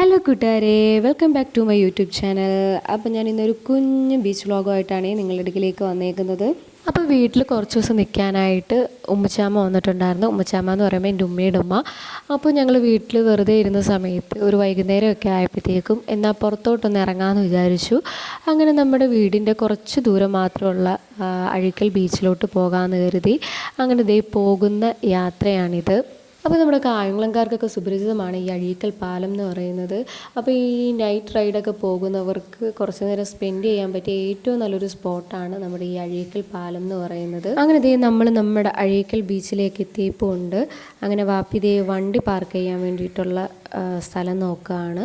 Hello കൂട്ടുകാരെ. Welcome back to my YouTube channel അപ്പോൾ ഞാൻ ഇന്നൊരു കുഞ്ഞു ബീച്ച് വ്ളോഗുമായിട്ടാണ് നിങ്ങളുടെ അടുക്കിലേക്ക് വന്നേക്കുന്നത്. അപ്പോൾ വീട്ടിൽ കുറച്ച് ദിവസം നിൽക്കാനായിട്ട് ഉമ്മച്ചാമ്മ വന്നിട്ടുണ്ടായിരുന്നു. ഉമ്മച്ചാമ്മ എന്ന് പറയുമ്പോൾ എന്റെ ഉമ്മയുടെ ഉമ്മ. അപ്പോൾ ഞങ്ങൾ വീട്ടിൽ വെറുതെ ഇരുന്ന സമയത്ത് ഒരു വൈകുന്നേരമൊക്കെ ആയപ്പോഴത്തേക്കും എന്നാൽ പുറത്തോട്ടൊന്ന് ഇറങ്ങാമെന്ന് വിചാരിച്ചു. അങ്ങനെ നമ്മുടെ വീടിന്റെ കുറച്ച് ദൂരം മാത്രമുള്ള അഴിക്കൽ ബീച്ചിലോട്ട് പോകാമെന്ന് കരുതി. അങ്ങനെ ദേ പോകുന്ന യാത്രയാണിത്. അപ്പോൾ നമ്മുടെ കായംകുളംകാർക്കൊക്കെ സുപരിചിതമാണ് ഈ അഴീക്കൽ പാലം എന്ന് പറയുന്നത്. അപ്പോൾ ഈ നൈറ്റ് റൈഡൊക്കെ പോകുന്നവർക്ക് കുറച്ച് നേരം സ്പെൻഡ് ചെയ്യാൻ പറ്റിയ ഏറ്റവും നല്ലൊരു സ്പോട്ടാണ് നമ്മുടെ ഈ അഴീക്കൽ പാലം എന്ന് പറയുന്നത്. അങ്ങനെ ദേ നമ്മൾ നമ്മുടെ അഴീക്കൽ ബീച്ചിലേക്ക് എത്തിയപ്പോൾ ഉണ്ട്. അങ്ങനെ വാപ്പിതേ വണ്ടി പാർക്ക് ചെയ്യാൻ വേണ്ടിയിട്ടുള്ള സ്ഥലം നോക്കുകയാണ്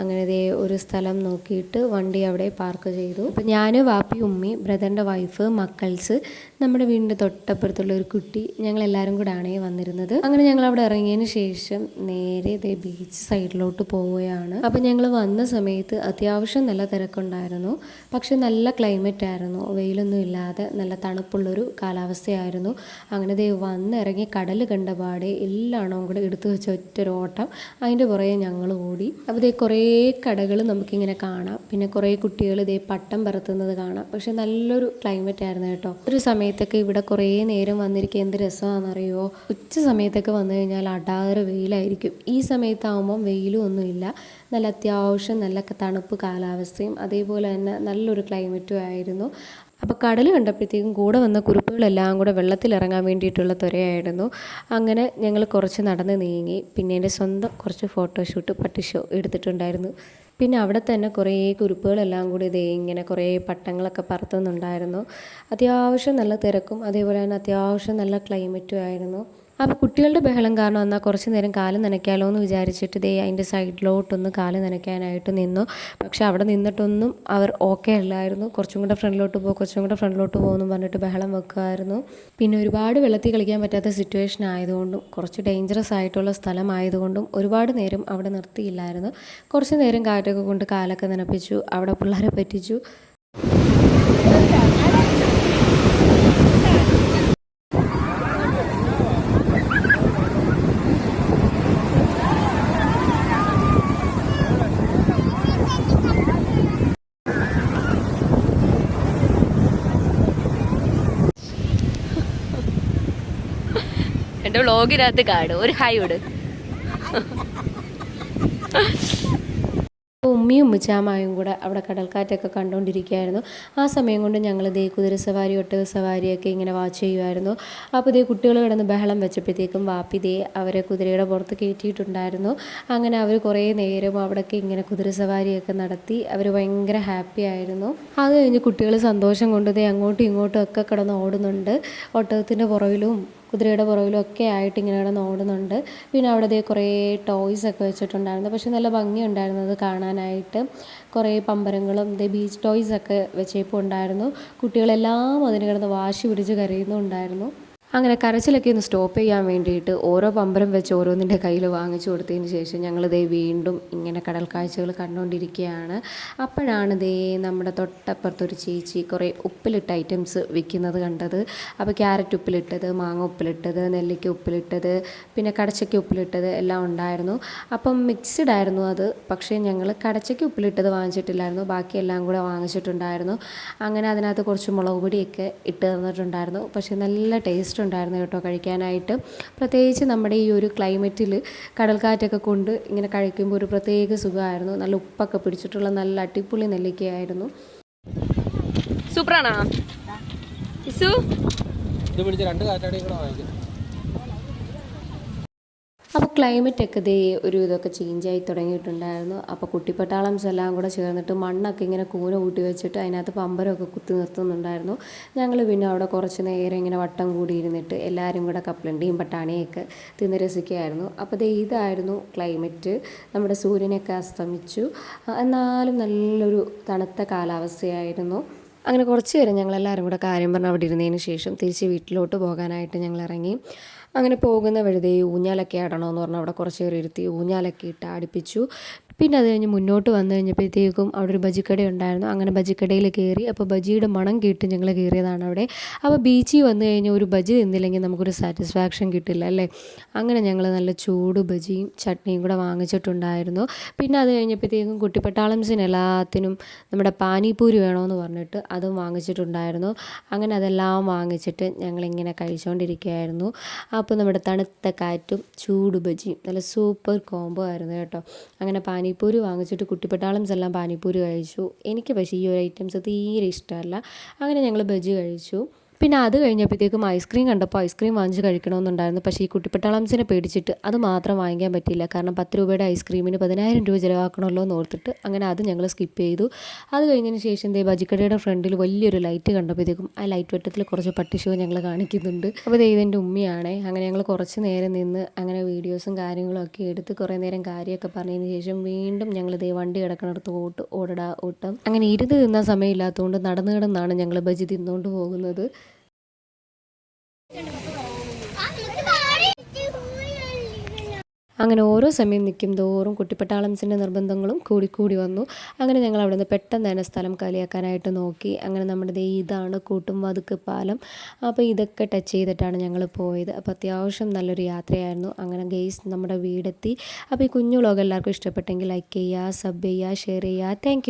അങ്ങനെ ദേ ഒരു സ്ഥലം നോക്കിയിട്ട് വണ്ടി അവിടെ പാർക്ക് ചെയ്തു. അപ്പം ഞാൻ വാപ്പി ഉമ്മി ബ്രദറിന്റെ വൈഫ് മക്കൾസ് നമ്മുടെ വീടിന്റെ തൊട്ടപ്പുറത്തുള്ള ഒരു കുട്ടി ഞങ്ങൾ എല്ലാവരും കൂടെ ആണേ വന്നിരുന്നത്. അങ്ങനെ ഞങ്ങൾ അവിടെ ഇറങ്ങിയതിന് ശേഷം നേരെ ഇതേ ബീച്ച് സൈഡിലോട്ട് പോവുകയാണ്. അപ്പം ഞങ്ങൾ വന്ന സമയത്ത് അത്യാവശ്യം നല്ല തിരക്കുണ്ടായിരുന്നു. പക്ഷെ നല്ല ക്ലൈമറ്റ് ആയിരുന്നു. വെയിലൊന്നും ഇല്ലാതെ നല്ല തണുപ്പുള്ളൊരു കാലാവസ്ഥയായിരുന്നു. അങ്ങനെ ദേ വന്നിറങ്ങി കടൽ കണ്ട പാടെ എല്ലാണവും കൂടെ എടുത്തു വെച്ച ഒറ്റൊരു ഓട്ടം അതിന്റെ പുറകെ ഞങ്ങൾ ഓടി. ദേ കുറേ കടകൾ നമുക്കിങ്ങനെ കാണാം. പിന്നെ കുറേ കുട്ടികൾ ഇതേ പട്ടം പറത്തുന്നത് കാണാം. പക്ഷെ നല്ലൊരു ക്ലൈമറ്റ് ആയിരുന്നു കേട്ടോ. ഒരു സമയത്തൊക്കെ ഇവിടെ കുറേ നേരം വന്നിരിക്കുക എന്ത് രസമാണെന്നറിയോ ഉച്ച സമയത്തൊക്കെ വന്നു കഴിഞ്ഞാൽ അടാറ് വെയിലായിരിക്കും. ഈ സമയത്താവുമ്പം വെയിലും ഒന്നുമില്ല നല്ല അത്യാവശ്യം നല്ല തണുപ്പ് കാലാവസ്ഥയും അതേപോലെ തന്നെ നല്ലൊരു ക്ലൈമറ്റും ആയിരുന്നു. അപ്പോൾ കടൽ കണ്ടപ്പോഴത്തേക്കും കൂടെ വന്ന കുരുപ്പുകളെല്ലാം കൂടെ വെള്ളത്തിലിറങ്ങാൻ വേണ്ടിയിട്ടുള്ള ത്വരയായിരുന്നു അങ്ങനെ ഞങ്ങൾ കുറച്ച് നടന്ന് നീങ്ങി. പിന്നെ എന്റെ സ്വന്തം കുറച്ച് ഫോട്ടോഷൂട്ട് പട്ടി ഷോ എടുത്തിട്ടുണ്ടായിരുന്നു. പിന്നെ അവിടെ തന്നെ കുറേ കുരുപ്പുകളെല്ലാം കൂടി ഇതേ ഇങ്ങനെ കുറേ പട്ടങ്ങളൊക്കെ പറത്തുന്നുണ്ടായിരുന്നു. അത്യാവശ്യം നല്ല തിരക്കും അതേപോലെ തന്നെ അത്യാവശ്യം നല്ല ക്ലൈമറ്റും ആയിരുന്നു. അപ്പോൾ കുട്ടികളുടെ ബഹളം കാരണം എന്നാൽ കുറച്ച് നേരം കാൽ നനയ്ക്കാലോ എന്ന് വിചാരിച്ചിട്ട് ദേ അതിന്റെ സൈഡിലോട്ടൊന്ന് കാൽ നനയ്ക്കാനായിട്ട് നിന്നു. പക്ഷെ അവിടെ നിന്നിട്ടൊന്നും അവർ ഓക്കെ അല്ലായിരുന്നു. കുറച്ചും കൂടെ ഫ്രണ്ടിലോട്ട് പോകും കുറച്ചും കൂടെ ഫ്രണ്ടിലോട്ട് പോകുമെന്ന് പറഞ്ഞിട്ട് ബഹളം വെക്കുമായിരുന്നു. പിന്നെ ഒരുപാട് വെള്ളത്തിൽ കളിക്കാൻ പറ്റാത്ത സിറ്റുവേഷൻ ആയതുകൊണ്ടും കുറച്ച് ഡേഞ്ചറസ് ആയിട്ടുള്ള സ്ഥലമായതുകൊണ്ടും ഒരുപാട് നേരം അവിടെ നിർത്തിയില്ലായിരുന്നു. കുറച്ച് നേരം കാറ്റൊക്കെ കൊണ്ട് കാലൊക്കെ നനപ്പിച്ചു അവിടെ പിള്ളേരെ പറ്റിച്ചു. എന്റെ വ്ളോഗിനകത്ത് കാണും. ഒരു ഹായ് ഇട്. ഉമ്മിയും ഉമ്മച്ചാമായും കൂടെ അവിടെ കടൽക്കാറ്റൊക്കെ കണ്ടുകൊണ്ടിരിക്കുകയായിരുന്നു. ആ സമയം കൊണ്ട് ഞങ്ങൾ ദേ കുതിരസവാരി ഒട്ടക സവാരിയൊക്കെ ഇങ്ങനെ വാച്ച് ചെയ്യുമായിരുന്നു. അപ്പോൾ ദേ കുട്ടികൾ കിടന്ന് ബഹളം വെച്ചപ്പോഴത്തേക്കും വാപ്പി ദേ അവരെ കുതിരയുടെ പുറത്ത് കയറ്റിയിട്ടുണ്ടായിരുന്നു. അങ്ങനെ അവർ കുറേ നേരം അവിടെയൊക്കെ ഇങ്ങനെ കുതിര സവാരിയൊക്കെ നടത്തി അവർ ഭയങ്കര ഹാപ്പി ആയിരുന്നു. അത് കഴിഞ്ഞ് കുട്ടികൾ സന്തോഷം കൊണ്ട് ദേ അങ്ങോട്ടും ഇങ്ങോട്ടും ഒക്കെ കിടന്ന് ഓടുന്നുണ്ട്. ഒട്ടകത്തിന്റെ പുറകിലും കുതിരയുടെ പുറകിലും ഒക്കെ ആയിട്ട് ഇങ്ങനെ കിടന്ന് ഓടുന്നുണ്ട്. പിന്നെ അവിടെ കുറേ ടോയ്സ് ഒക്കെ വെച്ചിട്ടുണ്ടായിരുന്നു. പക്ഷേ നല്ല ഭംഗിയുണ്ടായിരുന്നു കാണാനായിട്ട്. കുറേ പമ്പരങ്ങളും ദേ ബീച്ച് ടോയ്സ് ഒക്കെ വെച്ചേപ്പോൾ ഉണ്ടായിരുന്നു. കുട്ടികളെല്ലാം അതിന് കിടന്ന് വാശി പിടിച്ച് കരയുന്നുണ്ടായിരുന്നു. അങ്ങനെ കരച്ചിലൊക്കെ ഒന്ന് സ്റ്റോപ്പ് ചെയ്യാൻ വേണ്ടിയിട്ട് ഓരോ പമ്പരം വെച്ച് ഓരോന്നിന്റെ കയ്യിൽ വാങ്ങിച്ചു കൊടുത്തതിന് ശേഷം ഞങ്ങൾ ദേ വീണ്ടും ഇങ്ങനെ കടൽ കാഴ്ചകൾ കണ്ടുകൊണ്ടിരിക്കുകയാണ്. അപ്പോഴാണ് ദേ നമ്മുടെ തൊട്ടപ്പുറത്തൊരു ചേച്ചി കുറേ ഉപ്പിലിട്ട ഐറ്റംസ് വിൽക്കുന്നത് കണ്ടത്. അപ്പോൾ ക്യാരറ്റ് ഉപ്പിലിട്ടത് മാങ്ങ ഉപ്പിലിട്ടത് നെല്ലിക്ക ഉപ്പിലിട്ടത് പിന്നെ കടച്ചയ്ക്ക് ഉപ്പിലിട്ടത് എല്ലാം ഉണ്ടായിരുന്നു. അപ്പം മിക്സ്ഡ് ആയിരുന്നു അത്. പക്ഷേ ഞങ്ങൾ കടച്ചയ്ക്ക് ഉപ്പിലിട്ടത് വാങ്ങിച്ചിട്ടില്ലായിരുന്നു. ബാക്കി എല്ലാം കൂടെ വാങ്ങിച്ചിട്ടുണ്ടായിരുന്നു. അങ്ങനെ അതിനകത്ത് കുറച്ച് മുളക് പൊടിയൊക്കെ ഇട്ട് തന്നിട്ടുണ്ടായിരുന്നു. പക്ഷേ നല്ല ടേസ്റ്റ് ഉണ്ടായിരുന്നു കേട്ടോ കഴിക്കാനായിട്ട്. പ്രത്യേകിച്ച് നമ്മുടെ ഈ ഒരു ക്ലൈമറ്റിൽ കടൽക്കാറ്റൊക്കെ കൊണ്ട് ഇങ്ങനെ കഴിക്കുമ്പോൾ ഒരു പ്രത്യേക സുഖമായിരുന്നു. നല്ല ഉപ്പൊക്കെ പിടിച്ചിട്ടുള്ള നല്ല അടിപൊളി നെല്ലിക്കയായിരുന്നു. സൂപ്പറാണോ? ഇസു? ഇത് പിടിച്ച് രണ്ട് കൂടെ അപ്പോൾ ക്ലൈമറ്റൊക്കെ ദേ ഒരു ഇതൊക്കെ ചേഞ്ചായി തുടങ്ങിയിട്ടുണ്ടായിരുന്നു. അപ്പോൾ കുട്ടിപ്പട്ടാളംസ് എല്ലാം കൂടെ ചേർന്നിട്ട് മണ്ണൊക്കെ ഇങ്ങനെ കൂന കൂട്ടി വെച്ചിട്ട് അതിനകത്ത് പമ്പരമൊക്കെ കുത്തി നിർത്തുന്നുണ്ടായിരുന്നു. ഞങ്ങൾ പിന്നെ അവിടെ കുറച്ച് നേരം ഇങ്ങനെ വട്ടം കൂടി ഇരുന്നിട്ട് എല്ലാവരും കൂടെ കപ്പലണ്ടിയും പട്ടാണിയൊക്കെ തിന്ന് രസിക്കുകയായിരുന്നു. അപ്പോൾ ദേ ഇതായിരുന്നു ക്ലൈമറ്റ് നമ്മുടെ സൂര്യനൊക്കെ അസ്തമിച്ചു. എന്നാലും നല്ലൊരു തണുത്ത കാലാവസ്ഥയായിരുന്നു. അങ്ങനെ കുറച്ച് നേരം ഞങ്ങളെല്ലാവരും കൂടെ കാര്യം പറഞ്ഞ് അവിടെ ഇരുന്നതിന് ശേഷം തിരിച്ച് വീട്ടിലോട്ട് പോകാനായിട്ട് ഞങ്ങൾ ഇറങ്ങി. അങ്ങനെ പോകുന്ന വഴുതേ ഊഞ്ഞാലൊക്കെ ആടണമെന്ന് പറഞ്ഞാൽ അവിടെ കുറച്ച് പേര് ഇരുത്തി ഊഞ്ഞാലൊക്കെ ഇട്ട് ആടിപ്പിച്ചു പിന്നെ അത് കഴിഞ്ഞ് മുന്നോട്ട് വന്നു കഴിഞ്ഞപ്പോഴത്തേക്കും അവിടെ ഒരു ബജിക്കട ഉണ്ടായിരുന്നു. അങ്ങനെ ബജിക്കടയിൽ കയറി അപ്പോൾ ബജിയുടെ മണം കേട്ട് ഞങ്ങൾ കയറിയതാണ് അവിടെ. അപ്പോൾ ബീച്ചിൽ വന്നു കഴിഞ്ഞാൽ ഒരു ബജി തിന്നില്ലെങ്കിൽ നമുക്കൊരു സാറ്റിസ്ഫാക്ഷൻ കിട്ടില്ല അല്ലേ? അങ്ങനെ ഞങ്ങൾ നല്ല ചൂട് ബജിയും ചട്നിയും കൂടെ വാങ്ങിച്ചിട്ടുണ്ടായിരുന്നു. പിന്നെ അത് കഴിഞ്ഞപ്പോഴത്തേക്കും കുട്ടിപ്പട്ടാളംസിന് എല്ലാത്തിനും നമ്മുടെ പാനിപ്പൂരി വേണമെന്ന് പറഞ്ഞിട്ട് അതും വാങ്ങിച്ചിട്ടുണ്ടായിരുന്നു. അങ്ങനെ അതെല്ലാം വാങ്ങിച്ചിട്ട് ഞങ്ങളിങ്ങനെ കഴിച്ചുകൊണ്ടിരിക്കുകയായിരുന്നു അപ്പോൾ നമ്മുടെ തണുത്ത കാറ്റും ചൂട് ബജിയും നല്ല സൂപ്പർ കോംബോ ആയിരുന്നു കേട്ടോ. അങ്ങനെ പാനിപ്പൂരി വാങ്ങിച്ചിട്ട് കുട്ടിപ്പട്ടാളംസ് എല്ലാം പാനിപ്പൂരി കഴിച്ചു. എനിക്ക് പക്ഷേ ഈ ഒരു ഐറ്റംസ് തീരെ ഇഷ്ടമല്ല. അങ്ങനെ ഞങ്ങൾ ബജി കഴിച്ചു. പിന്നെ അത് കഴിഞ്ഞപ്പോഴത്തേക്കും ഐസ്ക്രീം കണ്ടപ്പോൾ ഐസ്ക്രീം വാങ്ങിച്ച് കഴിക്കണമെന്നുണ്ടായിരുന്നു. പക്ഷേ ഈ കുട്ടിപ്പട്ടാളംസിനെ പേടിച്ചിട്ട് അത് മാത്രം വാങ്ങിക്കാൻ പറ്റിയില്ല. കാരണം പത്ത് രൂപയുടെ ഐസ്ക്രീമിന് പതിനായിരം രൂപ ചിലവാക്കണമല്ലോ എന്ന് ഓർത്തിട്ട് അങ്ങനെ അത് ഞങ്ങൾ സ്കിപ്പ് ചെയ്തു. അത് കഴിഞ്ഞതിന് ശേഷം ദേ ബജിക്കടയുടെ ഫ്രണ്ടിൽ വലിയൊരു ലൈറ്റ് കണ്ടപ്പോഴത്തേക്കും ആ ലൈറ്റ് വെട്ടത്തിൽ കുറച്ച് പട്ടി ഷോ ഞങ്ങൾ കാണിക്കുന്നുണ്ട്. അപ്പോൾ ദേ ഇതെന്റെ ഉമ്മയാണേ. അങ്ങനെ ഞങ്ങൾ കുറച്ച് നേരം നിന്ന് അങ്ങനെ വീഡിയോസും കാര്യങ്ങളും ഒക്കെ എടുത്ത് കുറേ നേരം കാര്യമൊക്കെ പറഞ്ഞതിന് ശേഷം വീണ്ടും ഞങ്ങൾ ദേ വണ്ടി കിടക്കണടത്ത് ഓട്ട് ഓടടാ ഓട്ടം. അങ്ങനെ ഇരുന്ന് തിന്നാൻ സമയമില്ലാത്തതുകൊണ്ട് നടന്നു കിടന്നാണ് ഞങ്ങൾ ബജി തിന്നുകൊണ്ട് പോകുന്നത്. അങ്ങനെ ഓരോ സമയം നിൽക്കും തോറും കുട്ടിപ്പട്ടാളംസിന്റെ നിർബന്ധങ്ങളും കൂടിക്കൂടി വന്നു. അങ്ങനെ ഞങ്ങൾ അവിടെ നിന്ന് പെട്ടെന്ന് തന്നെ സ്ഥലം കാലിയാക്കാനായിട്ട് നോക്കി. അങ്ങനെ നമ്മുടെ ഇതാണ് കൂട്ടും വതുക്ക് പാലം. അപ്പോൾ ഇതൊക്കെ ടച്ച് ചെയ്തിട്ടാണ് ഞങ്ങൾ പോയത്. അപ്പോൾ അത്യാവശ്യം നല്ലൊരു യാത്രയായിരുന്നു. അങ്ങനെ ഗെയ്സ് നമ്മുടെ വീടെത്തി. അപ്പോൾ ഈ കുഞ്ഞു ലോകം എല്ലാവർക്കും ഇഷ്ടപ്പെട്ടെങ്കിൽ ലൈക്ക് ചെയ്യുക സബ് ചെയ്യുക ഷെയർ ചെയ്യുക. താങ്ക്